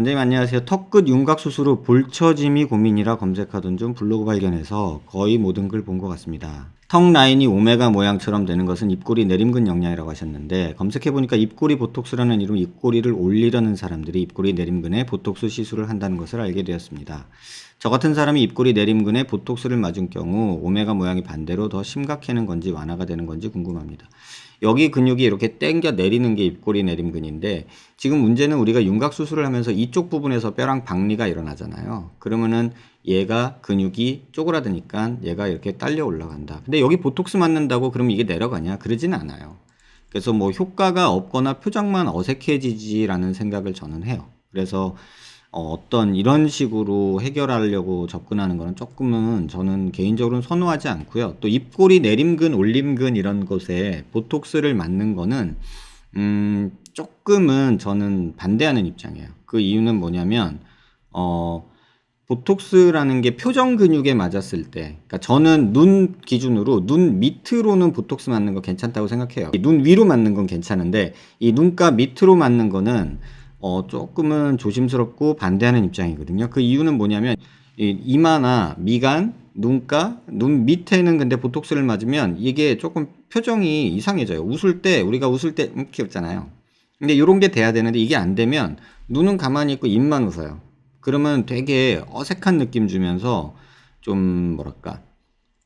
원장님 안녕하세요. 턱끝 윤곽 수술 후 볼처짐이 고민이라 검색하던 중 블로그 발견해서 거의 모든 글 본 것 같습니다. 턱 라인이 오메가 모양처럼 되는 것은 입꼬리 내림근 영양이라고 하셨는데 검색해보니까 입꼬리 보톡스라는 이름 입꼬리를 올리려는 사람들이 입꼬리 내림근에 보톡스 시술을 한다는 것을 알게 되었습니다. 저 같은 사람이 입꼬리 내림근에 보톡스를 맞은 경우 오메가 모양이 반대로 더 심각해는 건지 완화가 되는 건지 궁금합니다. 여기 근육이 이렇게 당겨 내리는 게 입꼬리 내림근인데 지금 문제는 우리가 윤곽 수술을 하면서 이쪽 부분에서 뼈랑 박리가 일어나잖아요. 그러면은 얘가 근육이 쪼그라드니까 얘가 이렇게 딸려 올라간다. 근데 여기 보톡스 맞는다고 그러면 이게 내려가냐? 그러진 않아요. 그래서 뭐 효과가 없거나 표정만 어색해지지라는 생각을 저는 해요. 그래서 어, 어떤 이런 식으로 해결하려고 접근하는 거는 조금은 저는 개인적으로는 선호하지 않고요. 또 입꼬리 내림근, 올림근 이런 곳에 보톡스를 맞는 거는 음, 조금은 저는 반대하는 입장이에요. 그 이유는 뭐냐면 어, 보톡스라는 게 표정 근육에 맞았을 때, 그러니까 저는 눈 기준으로 눈 밑으로는 보톡스 맞는 거 괜찮다고 생각해요. 눈 위로 맞는 건 괜찮은데 이 눈가 밑으로 맞는 거는 어, 조금은 조심스럽고 반대하는 입장이거든요. 그 이유는 뭐냐면 이 이마나 미간, 눈가, 눈 밑에는 근데 보톡스를 맞으면 이게 조금 표정이 이상해져요. 웃을 때 우리가 웃을 때 이렇게 웃잖아요. 근데 이런 게 돼야 되는데 이게 안 되면 눈은 가만히 있고 입만 웃어요. 그러면 되게 어색한 느낌 주면서 좀 뭐랄까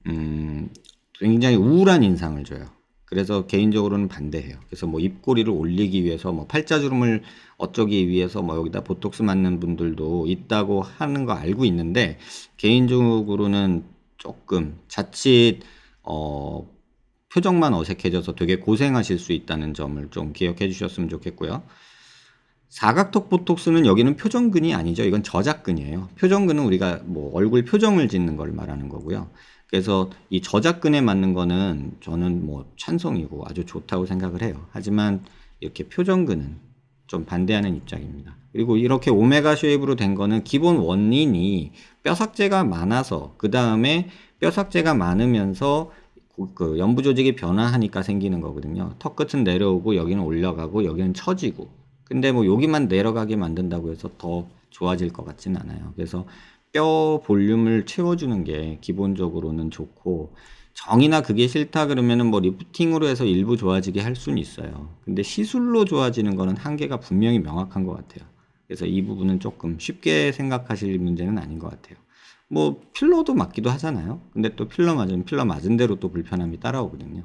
음 굉장히 우울한 인상을 줘요. 그래서 개인적으로는 반대해요. 그래서 뭐 입꼬리를 올리기 위해서 뭐 팔자주름을 어쩌기 위해서 뭐 여기다 보톡스 맞는 분들도 있다고 하는 거 알고 있는데 개인적으로는 조금 자칫 어 표정만 어색해져서 되게 고생하실 수 있다는 점을 좀 기억해 주셨으면 좋겠고요. 사각턱 보톡스는 여기는 표정근이 아니죠. 이건 저작근이에요. 표정근은 우리가 뭐 얼굴 표정을 짓는 걸 말하는 거고요. 그래서 이 저작근에 맞는 거는 저는 뭐 찬성이고 아주 좋다고 생각을 해요. 하지만 이렇게 표정근은 좀 반대하는 입장입니다. 그리고 이렇게 오메가 쉐입으로 된 거는 기본 원인이 뼈삭제가 많아서 그 다음에 뼈삭제가 많으면서 고- 그 연부 조직이 변화하니까 생기는 거거든요. 턱 끝은 내려오고 여기는 올라가고 여기는 처지고. 근데 뭐 여기만 내려가게 만든다고 해서 더 좋아질 것 같진 않아요. 그래서 뼈 볼륨을 채워주는 게 기본적으로는 좋고 정이나 그게 싫다 그러면은 뭐 리프팅으로 해서 일부 좋아지게 할 수는 있어요. 근데 시술로 좋아지는 거는 한계가 분명히 명확한 것 같아요. 그래서 이 부분은 조금 쉽게 생각하실 문제는 아닌 것 같아요. 뭐 필러도 맞기도 하잖아요. 근데 또 필러 맞으면 필러 맞은 대로 또 불편함이 따라오거든요.